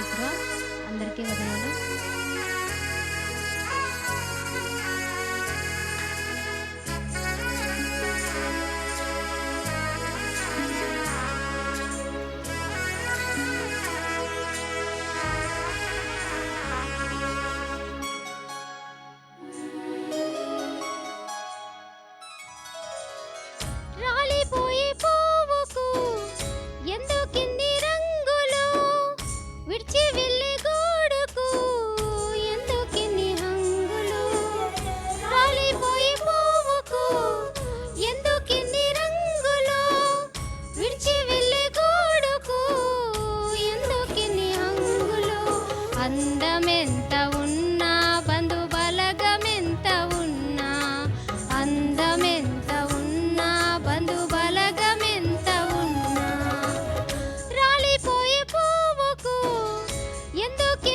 ఇప్పుడు అందరికీ వదనాలు. అందమెంత ఉన్నా బంధు బలగమెంత ఉన్నా అందమెంత ఉన్నా బంధు బలగమెంత ఉన్నా. రాలిపోయే పువ్వుకు ఎందుకు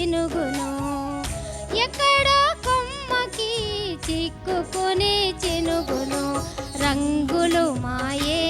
చినుగును ఎక్కడో కొమ్మకి చిక్కుకునే చినుగును రంగులు మాయే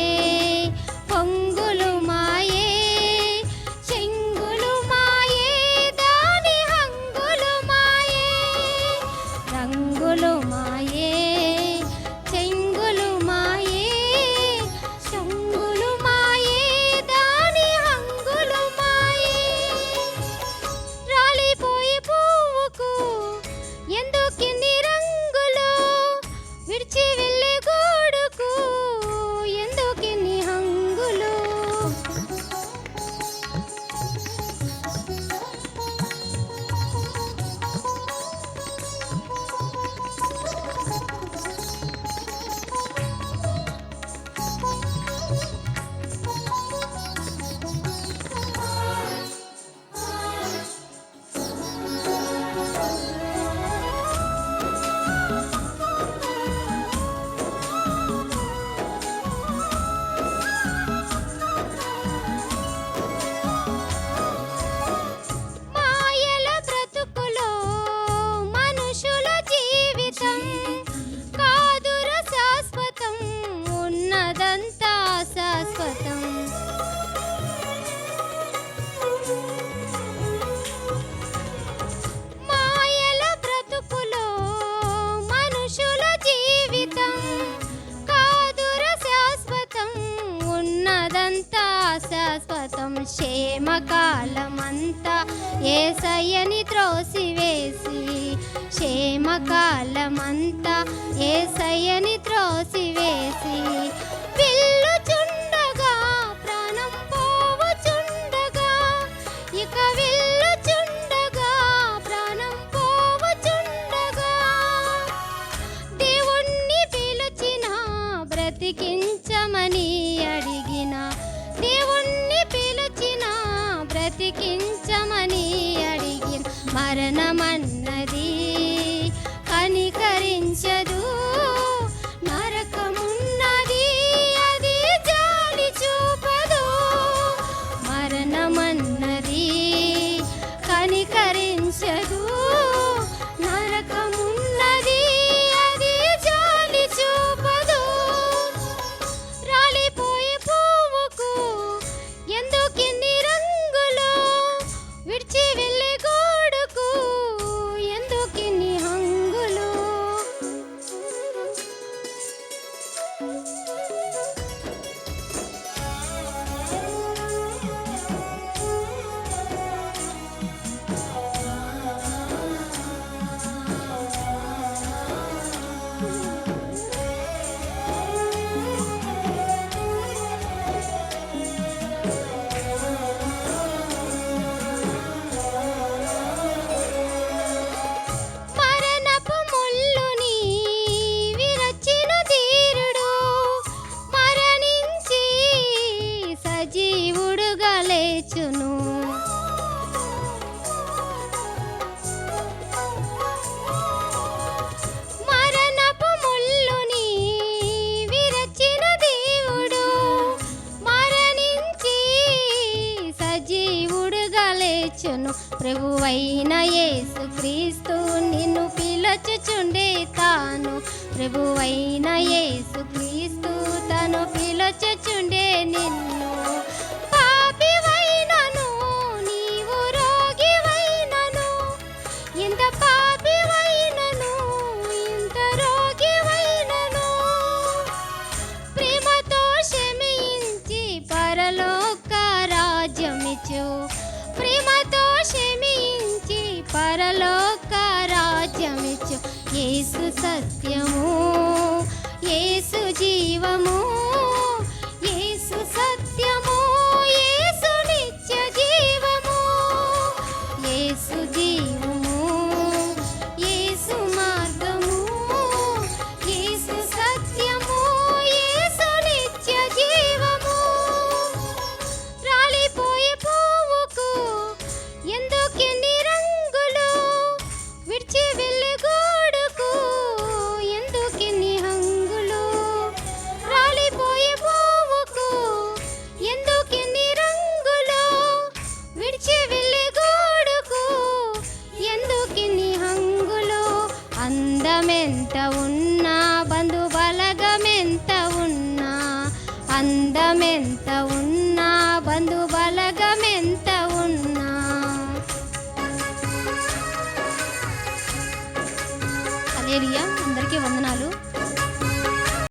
క్షేమకాలమంతా ఏసయ్యని త్రోసివేసి. క్షేమకాలమంతా ఏసయ్యని త్రోసివేసి. పిల్లుచుండగా ప్రాణం పోవచుండగా ఇక విల్లుచుండగా ప్రాణం దేవుణ్ణి పిలిచిన బ్రతికించ పిలుచును ప్రభువైన యేసుక్రీస్తు నిన్ను పిలచుచుండే తాను. ప్రభువైన యేసుక్రీస్తు తను పిలచుచుండే నిన్ను सत्यमू అందమెంత ఉన్నా బంధు